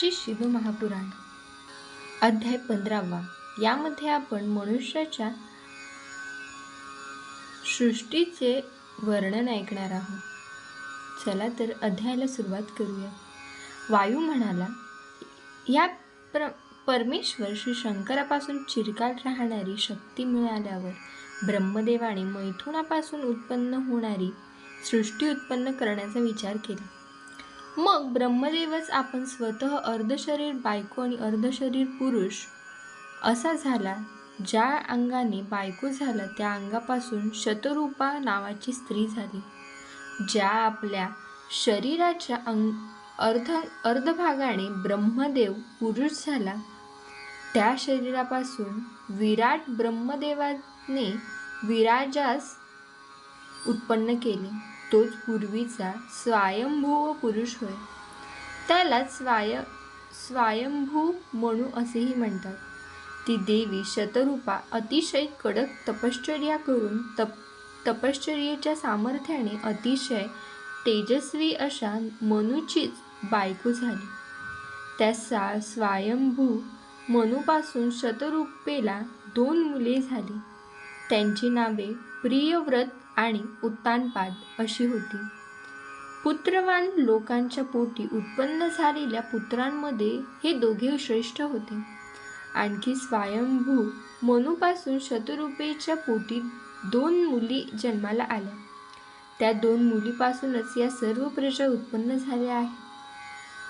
श्री शिव महापुराण. अध्याय पंधरावा. यामध्ये आपण मनुष्याच्या सृष्टीचे वर्णन ऐकणार आहोत. चला तर अध्यायाला सुरुवात करूया. वायू म्हणाला या प्र परमेश्वर श्री शंकरापासून चिरकाल राहणारी शक्ती मिळाल्यावर ब्रह्मदेवाने मैथुनापासून उत्पन्न होणारी सृष्टी उत्पन्न करण्याचा विचार केला. मग ब्रह्मदेवच आपण स्वतः अर्धशरीर बायको आणि अर्धशरीर पुरुष असा झाला ज्या अंगाने बायको झाला त्या अंगापासून शतरूपा नावाची स्त्री झाली ज्या आपल्या शरीराच्या अंग अर्ध अर्धभागाने ब्रह्मदेव पुरुष झाला. त्या शरीरापासून विराट ब्रह्मदेवाने विराजास उत्पन्न केले. तोच पूर्वीचा स्वयंभू पुरुष होय. त्याला स्वाय स्वयंभू म्हणू असेही म्हणतात. ती देवी शतरूपा अतिशय कडक तपश्चर्या करून तप तपश्चर्येच्या सामर्थ्याने अतिशय तेजस्वी अशा मनूचीच बायको झाली. त्या सा स्वयंभू मनूपासून शतरूपेला दोन मुले झाली. त्यांची नावे प्रियव्रत आणि उत्तानपाद अशी होती. पुत्रवान लोकांच्या पोटी उत्पन्न झालेल्या पुत्रांमध्ये हे दोघे श्रेष्ठ होते. आणखी स्वयंभू मनूपासून शतरूपेच्या पोटी दोन मुली जन्माला आल्या. त्या दोन मुलीपासूनच या सर्व प्रजा उत्पन्न झाल्या आहेत.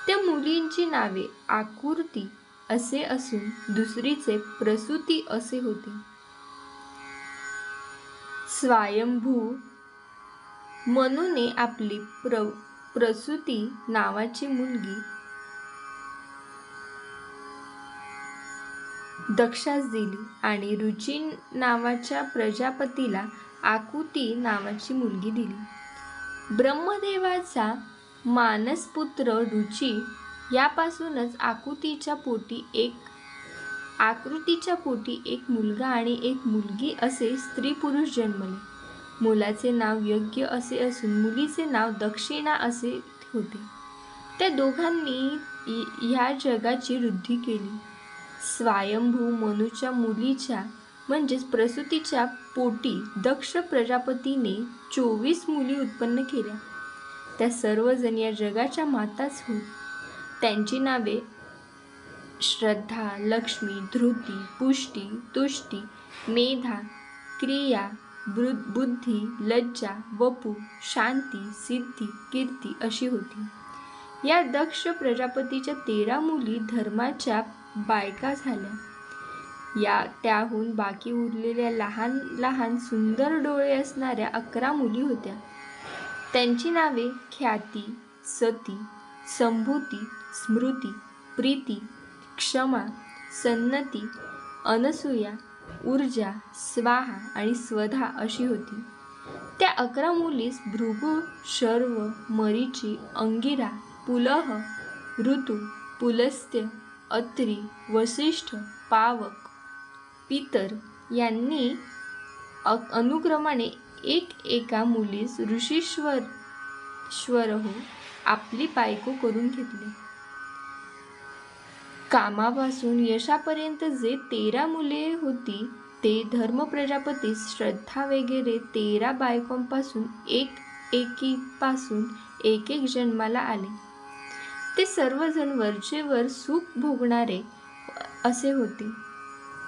त्या मुलींची नावे आकृती असे असून दुसरीचे प्रसूती असे होते. स्वयंभू. मनूने आपली प्र प्रसूती नावाची मुलगी. दक्षास दिली आणि रुची नावाच्या प्रजापतीला आकुती नावाची मुलगी दिली. ब्रह्मदेवाचा मानसपुत्र रुची यापासूनच आकुतीच्या पोटी एक आकृतीच्या पोटी एक मुलगा आणि एक मुलगी असे स्त्री पुरुष जन्मले. मुलाचे नाव यज्ञ असे असून मुलीचे नाव दक्षिणा असे होते. त्या दोघांनी ह्या जगाची वृद्धी केली. स्वयंभू मनूच्या मुलीच्या म्हणजेच प्रसूतीच्या पोटी दक्ष प्रजापतीने चोवीस मुली उत्पन्न केल्या. त्या सर्वजण या जगाच्या माताच होत. त्यांची नावे श्रद्धा लक्ष्मी धृती पुष्टी तुष्टी मेधा क्रिया बुद्धी लज्जा वपू शांती सिद्धी कीर्ती अशी होती. या दक्ष प्रजापतीच्या तेरा मुली धर्माच्या बायका झाल्या. या त्याहून बाकी उरलेल्या लहान लहान सुंदर डोळे असणाऱ्या अकरा मुली होत्या. त्यांची नावे ख्याती सती संभूती स्मृती प्रीती क्षमा सन्नती अनसूया ऊर्जा स्वाहा आणि स्वधा अशी होती. त्या अकरा मुलीस भृगू शर्व मरीची अंगिरा पुलह ऋतू पुलस्त्य अत्री वसिष्ठ पावक पितर यांनी अनुक्रमाने एक एका मुलीस ऋषीश्वर श्वर हो आपली बायको करून घेतली. कामापासून यशापर्यंत जे तेरा मुले होती ते धर्म प्रजापती श्रद्धा वगैरे तेरा बायकोंपासून एक एकीपासून एक एक जन्माला आले. ते सर्वजण वरचेवर सुख भोगणारे असे होते.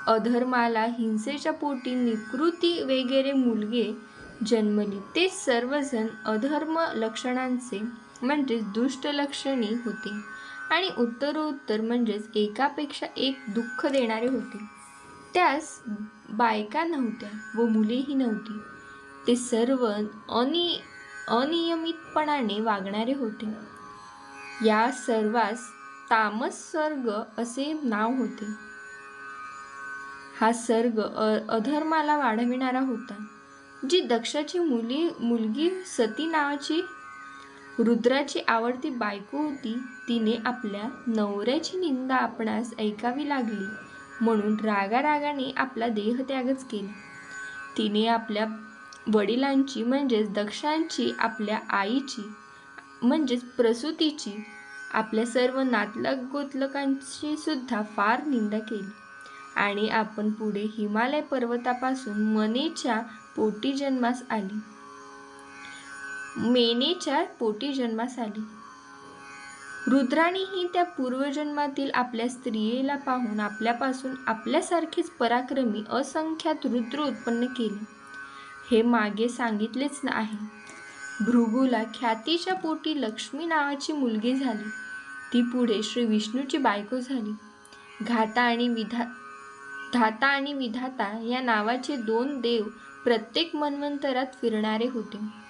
अधर्माला हिंसेच्या पोटी निकृती वगैरे मुलगे जन्मली. ते सर्वजण अधर्म लक्षणांचे म्हणजेच दुष्ट लक्षणी होते. आणि उत्तरोत्तर म्हणजेच एकापेक्षा एक दुःख देणारे होते. त्यास बायका नव्हत्या व मुलेही नव्हती. ते सर्व अनि अनियमितपणाने वागणारे होते. या सर्वास तामस सर्ग असे नाव होते. हा सर्ग अधर्माला वाढविणारा होता. जी दक्षाची मुली मुलगी सती नावाची रुद्राची आवडती बायको होती तिने आपल्या नवऱ्याची निंदा आपणास ऐकावी लागली म्हणून रागारागाने आपला देहत्यागच केला. तिने आपल्या वडिलांची म्हणजेच दक्षांची आपल्या आईची म्हणजेच प्रसूतीची आपल्या सर्व नातलग गोतलकांची सुद्धा फार निंदा केली. आणि आपण पुढे हिमालय पर्वतापासून मनेच्या पोटी जन्मास आली. मेनेच्या पोटी जन्मास आली. रुद्राणीही त्या पूर्वजन्मातील आपल्या स्त्रियेला पाहून आपल्यापासून आपल्यासारखेच पराक्रमी असंख्यात रुद्र उत्पन्न केले. हे मागे सांगितलेच आहे भृगूला ख्यातीच्या पोटी लक्ष्मी नावाची मुलगी झाली. ती पुढे श्री विष्णूची बायको झाली. घाता आणि विधा धाता आणि विधाता या नावाचे दोन देव प्रत्येक मन्वंतरात फिरणारे होते.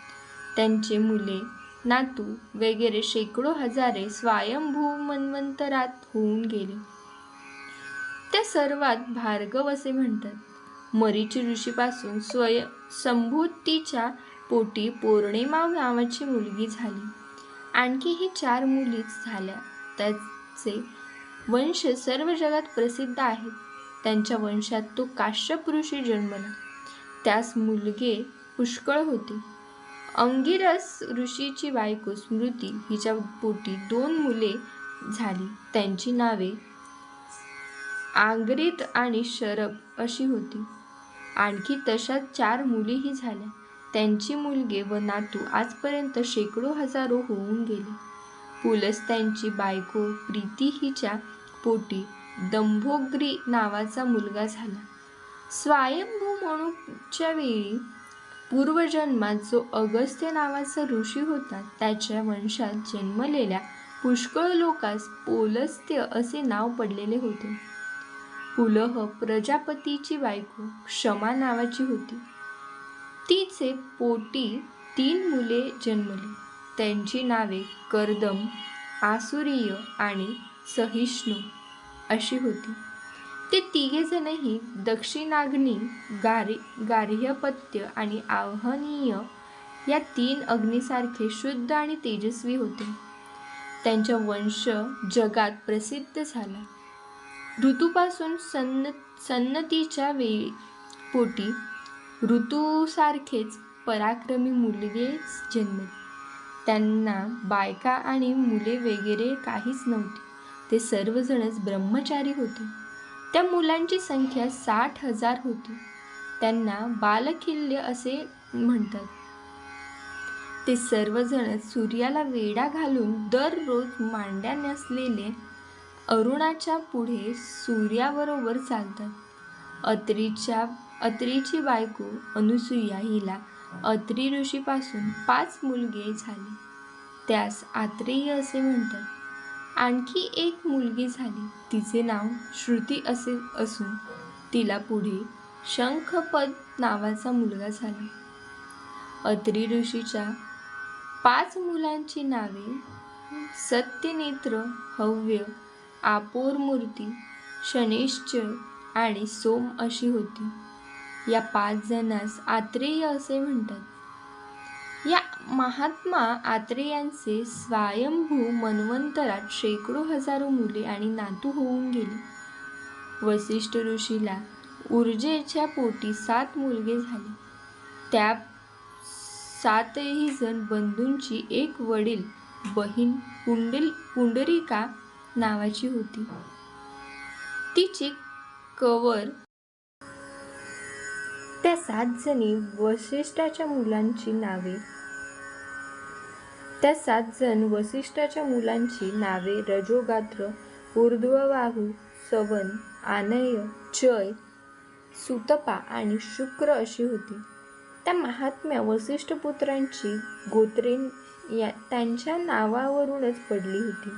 त्यांचे मुले नातू वगैरे शेकडो हजारे स्वयंभू मन्वंतरात होऊन गेले. त्या सर्वात भार्गव असे म्हणतात मरीची ऋषीपासून स्वय संभूतीच्या पोटी पौर्णिमा नावाची मुलगी झाली. आणखीही चार मुलीच झाल्या. त्याचे वंश सर्व जगात प्रसिद्ध आहेत. त्यांच्या वंशात तो काश्यप ऋषी जन्मला. त्यास मुलगे पुष्कळ होते. अंगिरस ऋषीची बायको स्मृती हिच्या पोटी दोन मुले झाली. त्यांची नावे आंग्रित आणि शरब अशी होती. आणखी तशाच चार मुलीही झाल्या. त्यांची मुलगे व नातू आजपर्यंत शेकडो हजारो होऊन गेले. पुलस त्यांची बायको प्रीती हिच्या पोटी दंभोग्री नावाचा मुलगा झाला. स्वयंभू म्हणूच्या वेळी पूर्वजन्मात जो अगस्त्य नावाचा ऋषी होता त्याच्या वंशात जन्मलेल्या पुष्कळ लोकास पोलस्त्य असे नाव पडलेले होते. पुलह प्रजापतीची बायको क्षमा नावाची होती. तिचे पोटी तीन मुले जन्मली. त्यांची नावे कर्दम आसुरीय आणि सहिष्णू अशी होती. ते तिघेजणही दक्षिणाग्नी गारी गार्हपत्य आणि आव्हनीय या तीन अग्नीसारखे शुद्ध आणि तेजस्वी होते. त्यांचा वंश जगात प्रसिद्ध झाला. ऋतूपासून सन्न सन्नतीच्या वेळी पोटी ऋतूसारखेच पराक्रमी मुलगेच जन्मले. त्यांना बायका आणि मुले वगैरे काहीच नव्हती. ते सर्वजणच ब्रह्मचारी होते. त्या मुलांची संख्या साठ हजार होती. त्यांना बालकिल्ले असे म्हणतात. ते सर्वजण सूर्याला वेडा घालून दररोज मांड्या नसलेले अरुणाच्या पुढे सूर्याबरोबर चालतात. अत्रीच्या अत्रीची बायको अनुसूया हिला अत्री ऋषीपासून पाच मुलगे झाले. त्यास आत्रेय असे म्हणतात. आणखी एक मुलगी झाली. तिचे नाव श्रुती असे असून तिला पुढे शंखपद नावाचा मुलगा झाला. अत्री ऋषीच्या पाच मुलांची नावे सत्यनेत्र हव्य आपोरमूर्ती शनिश्चय आणि सोम अशी होती. या पाच जणांस आत्रेय असे म्हणतात. या महात्मा आत्रे यांचे स्वयंभू मन्वंतरात शेकडो हजारो मुले आणि नातू होऊन गेले. वसिष्ठ ऋषीला ऊर्जेच्या पोटी सात मुलगे झाले. त्या सातही जण बंधूंची एक वडील बहीण पुंडल पुंडरिका नावाची होती. तिची कवर त्या सात जणी वसिष्ठाच्या मुलांची नावे त्या सात जण वसिष्ठाच्या मुलांची नावे रजोगात्र ऊर्ध्ववाहू सवन आनय चय सुतपा आणि शुक्र अशी होती. त्या महात्म्या वसिष्ठपुत्रांची गोत्रे या त्यांच्या नावावरूनच पडली होती.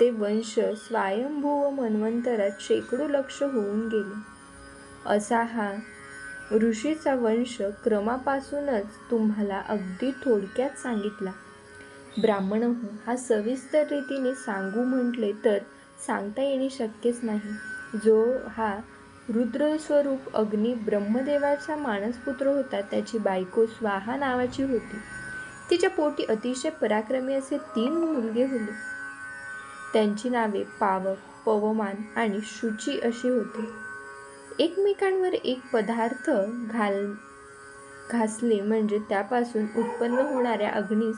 ते वंश स्वयंभू व मन्वंतरात शेकडो लक्ष होऊन गेले. असा हा ऋषीचा वंश क्रमापासूनच तुम्हाला अगदी थोडक्यात सांगितला. ब्राह्मण हा सविस्तर रीतीने सांगू म्हटले तर सांगता येणे शक्यच नाही. जो हा रुद्रस्वरूप अग्नी ब्रह्मदेवाचा मानसपुत्र होता त्याची बायको स्वाहा नावाची होती. तिच्या पोटी अतिशय पराक्रमी असे तीन मुलगे होते. त्यांची नावे पावक पवमान आणि शुची अशी होती. एकमेकांवर एक पदार्थ घाल घासले म्हणजे त्यापासून उत्पन्न होणाऱ्या अग्नीस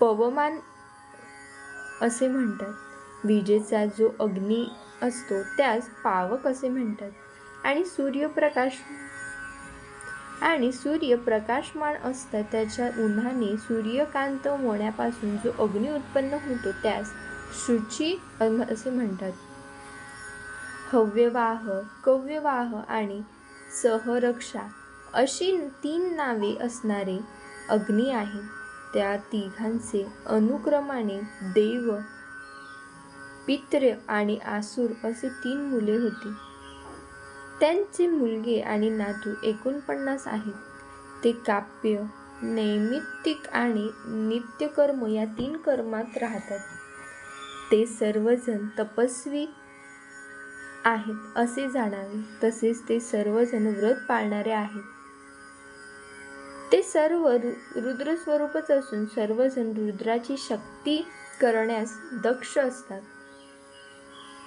पवमान असे म्हणतात. विजेचा जो अग्नी असतो त्यास पावक असे म्हणतात. आणि सूर्यप्रकाश आणि सूर्य प्रकाशमान असता त्याच्या उन्हाने सूर्यकांत होण्यापासून जो अग्नी उत्पन्न होतो त्यास शुची असे म्हणतात. हव्यवाह कव्यवाह आणि सहरक्षा अशी तीन नावे असणारे अग्नी आहेत त्या तिघांचे अनुक्रमाने देव पित्र आणि आसूर असे तीन मुले होती. त्यांचे मुलगे आणि नातू एकोणपन्नास आहेत. ते काव्य नैमित्तिक आणि नित्यकर्म या तीन कर्मात राहतात. ते सर्वजण तपस्वी आहेत असे जाणावे. तसेच ते सर्वजण व्रत पाळणारे आहेत. ते सर्व रु- रुद्रस्वरूपच असून सर्वजण रुद्राची शक्ती करण्यास दक्ष असतात.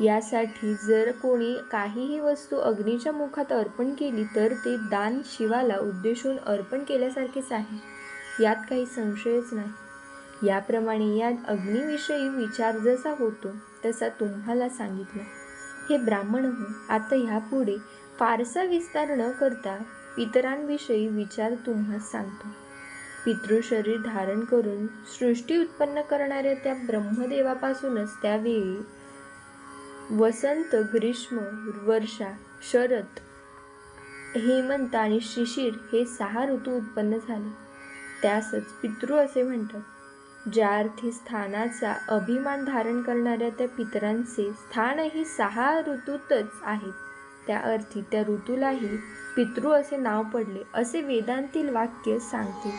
यासाठी जर कोणी काहीही वस्तू अग्नीच्या मुखात अर्पण केली तर ते दान शिवाला उद्देशून अर्पण केल्यासारखेच आहे. यात काही संशयच नाही. याप्रमाणे या अग्नीविषयी विचार जसा होतो तसा तुम्हाला सांगितला. हे ब्राह्मण हो आता ह्यापुढे फारसा विस्तार न करता पितरांविषयी विचार तुम्हाला सांगतो. पितृशरीर धारण करून सृष्टी उत्पन्न करणाऱ्या त्या ब्रह्मदेवापासूनच त्यावेळी वसंत ग्रीष्म वर्षा शरद हेमंत आणि शिशिर हे सहा ऋतू उत्पन्न झाले. त्यासच पितृ असे म्हणतात ज्या अर्थी स्थानाचा अभिमान धारण करणाऱ्या त्या पितरांचे स्थानही सहा ऋतूतच आहेत. त्या अर्थी त्या ऋतूलाही पितृ असे नाव पडले असे वेदांतील वाक्य सांगते.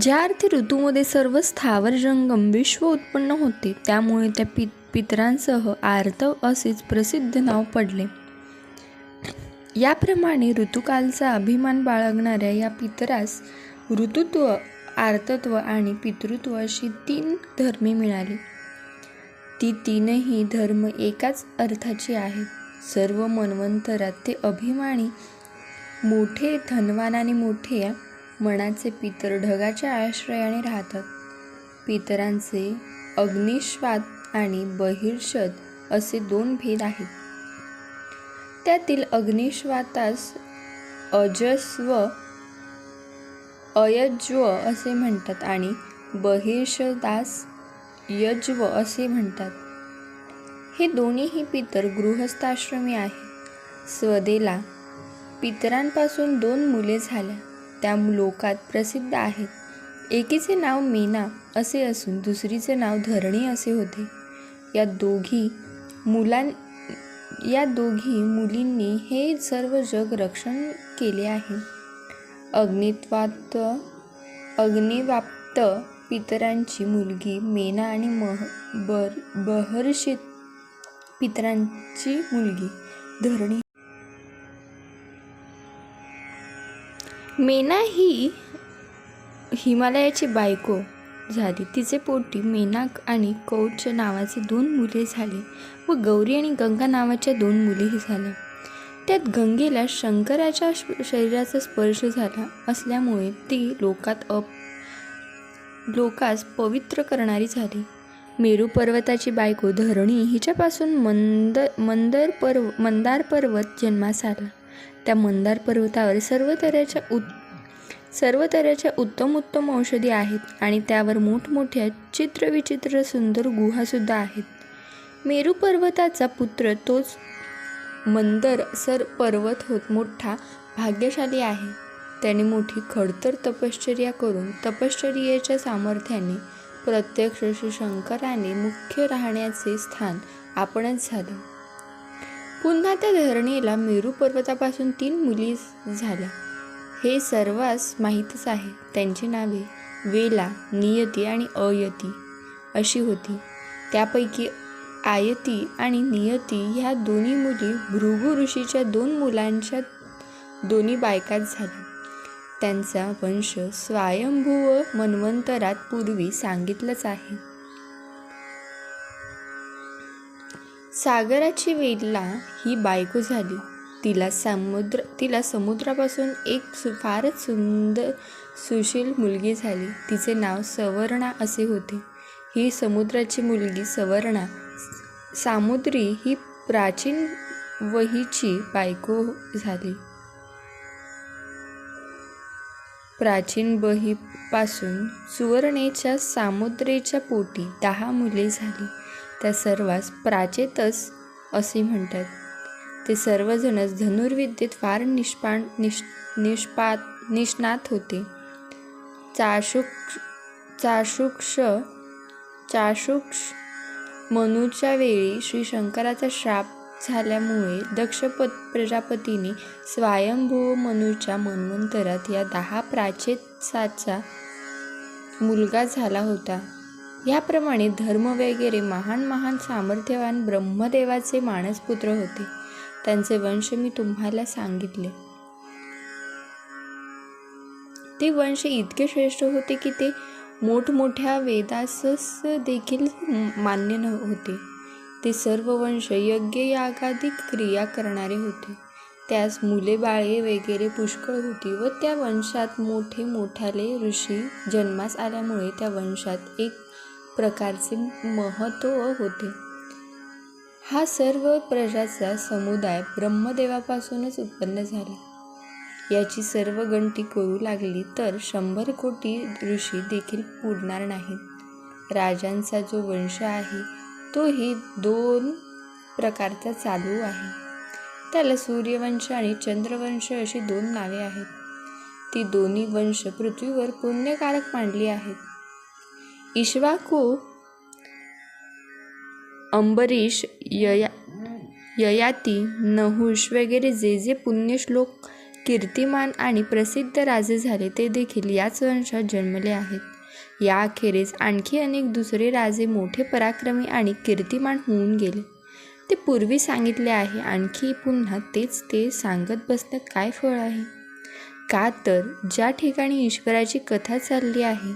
ज्या अर्थी ऋतूमध्ये सर्व स्थावर जंगम विश्व उत्पन्न होते त्यामुळे त्या पित पितरांसह आर्तव असेच प्रसिद्ध नाव पडले. याप्रमाणे ऋतुकालचा अभिमान बाळगणाऱ्या या पितरास ऋतुत्व आर्तत्व आणि पितृत्व अशी तीन धर्मे मिळाली. ती तीनही धर्म एकाच अर्थाची आहेत. सर्व मन्वंतरात ते अभिमानी मोठे धनवान आणि मोठे मनाचे पितर ढगाच्या आश्रयाने राहतात. पितरांचे अग्निश्वात आणि बहिर्षद असे दोन भेद आहेत. त्यातील अग्निश्वातास अजस्व अयज्व असे म्हणतात आणि बहिर्षदास यज्व असे म्हणतात. हे दोन्हीही पितर गृहस्थाश्रमी आहे स्वदेला पितरांपासून दोन मुले झाल्या. त्या लोकात प्रसिद्ध आहेत. एकीचे नाव मीना असे असून दुसरीचे नाव धरणी असे होते. या दोघी मुलां या दोघी मुलींनी हे सर्व जग रक्षण केले आहे. अग्नित्वात अग्निवाप्त पितरांची मुलगी मेना आणि मह बर बहर्षे पितरांची मुलगी धरणी. मेना ही हिमालयाची बायको झाली. तिचे पोटी मेनाक आणि कौच नावाचे दोन मुले झाले व गौरी आणि गंगा नावाच्या दोन मुलेही झाल्या त्यात गंगेला शंकराच्या शरीराचा स्पर्श झाला असल्यामुळे ती लोकात अप लोकास पवित्र करणारी झाली. मेरू पर्वताची बायको धरणी हिच्यापासून मंद मंदर पर्व मंदार पर्वत जन्मास आला. त्या मंदार पर्वतावर सर्व तऱ्हेच्या उत् सर्व तऱ्हेच्या उत्तम उत्तम औषधी आहेत आणि त्यावर मोठमोठ्या चित्रविचित्र सुंदर गुहासुद्धा आहेत. मेरू पर्वताचा पुत्र तोच मंदर सर पर्वत होत मोठा भाग्यशाली आहे. त्याने मोठी खडतर तपश्चर्या करून तपश्चर्येच्या सामर्थ्याने प्रत्यक्ष श्री शंकराने मुख्य राहण्याचे स्थान आपणच झालं. पुन्हा त्या धरणीला मेरू पर्वतापासून तीन मुली झाल्या. हे सर्वांस माहीतच आहे. त्यांची नावे वेला नियती आणि अयती अशी होती. त्यापैकी आयती आणि नियती ह्या दोन्ही मुली भृगु ऋषीच्या दोन मुलांच्या दोन्ही बायकात झाल्या. त्यांचा वंश स्वयंभूव मन्वंतरात पूर्वी सांगितलंच आहे. सागराची वेला ही बायको झाली. तिला समुद्र तिला समुद्रापासून एक सु फारच सुंदर सुशील मुलगी झाली. तिचे नाव सवर्णा असे होते. ही समुद्राची मुलगी सवर्णा. सामुद्री ही प्राचीन वहीची बायको झाली. प्राचीन बहीपासून सुवर्णेच्या सामुद्रेच्या पोटी दहा मुले झाली. त्या सर्वांस प्राचेतस असे म्हणतात. ते सर्वजणच धनुर्विद्येत फार निष्पाण निष निष्पात निष्णात होते. चाशुक चाशुक्ष चाशुक्ष मनूच्या वेळी श्री शंकराचा श्राप झाल्यामुळे दक्षपत प्रजापतीने स्वयंभू मनूच्या मन्वंतरात या दहा प्राचेताचा मुलगा झाला होता. याप्रमाणे धर्म वगैरे महान महान सामर्थ्यवान ब्रह्मदेवाचे मानसपुत्र होते. त्यांचे वंश मी तुम्हाला सांगितले. ते वंश इतके श्रेष्ठ होते की ते मोठमोठ्या वेदासच देखील मान्य न होते. ते सर्व वंश यज्ञ क्रिया करणारे होते. त्यास मुले बाळे वगैरे पुष्कळ होती व त्या वंशात मोठे मोठाले ऋषी जन्मास आल्यामुळे त्या वंशात एक प्रकारचे महत्त्व होते. हा सर्व प्रजाचा समुदाय ब्रह्मदेवापासूनच उत्पन्न झाला. याची सर्व गणती करू लागली तर शंभर कोटी ऋषी देखील पुरणार नाहीत. राजांचा जो वंश आहे तोही दोन प्रकारचा चालू आहे. त्याला सूर्यवंश आणि चंद्रवंश अशी दोन नावे आहेत. ती दोन्ही वंश पृथ्वीवर पुण्यकारक मांडली आहेत. इश्वाकू अंबरीश यया ययाती नहुष वगैरे जे जे पुण्यश्लोक कीर्तिमान आणि प्रसिद्ध राजे झाले ते देखील याच वंशात जन्मले आहेत. याखेरीज आणखी अनेक दुसरे राजे मोठे पराक्रमी आणि कीर्तिमान होऊन गेले. ते पूर्वी सांगितले आहे आणखी पुन्हा तेच ते सांगत बसण्यात काय फळ आहे? का तर ज्या ठिकाणी ईश्वराची कथा चालली आहे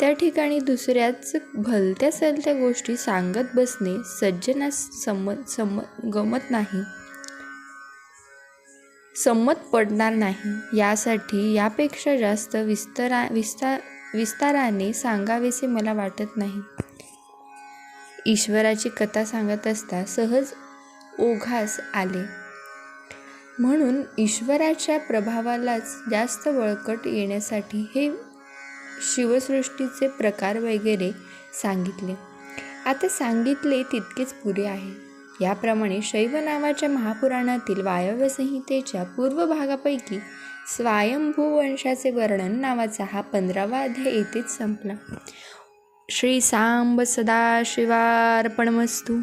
त्या ठिकाणी दुसऱ्याच भलत्या सलत्या गोष्टी सांगत बसणे सज्जनास संमत सम गमत नाही. संमत पडणार नाही. यासाठी यापेक्षा जास्त विस्तरा विस्तार विस्ताराने सांगावेसे मला वाटत नाही. ईश्वराची कथा सांगत असता सहज ओघास आले. म्हणून ईश्वराच्या प्रभावालाच जास्त बळकट येण्यासाठी हे शिवसृष्टीचे प्रकार वगैरे सांगितले. आता सांगितले तितकेच पुरे आहे. याप्रमाणे शैव नावाच्या महापुराणातील वायव्य संहितेच्या पूर्व भागापैकी स्वयंभू वंशाचे वर्णन नावाचा हा पंधरावा अध्याय येथेच संपला. श्री सांब सदाशिवार्पणमस्तू.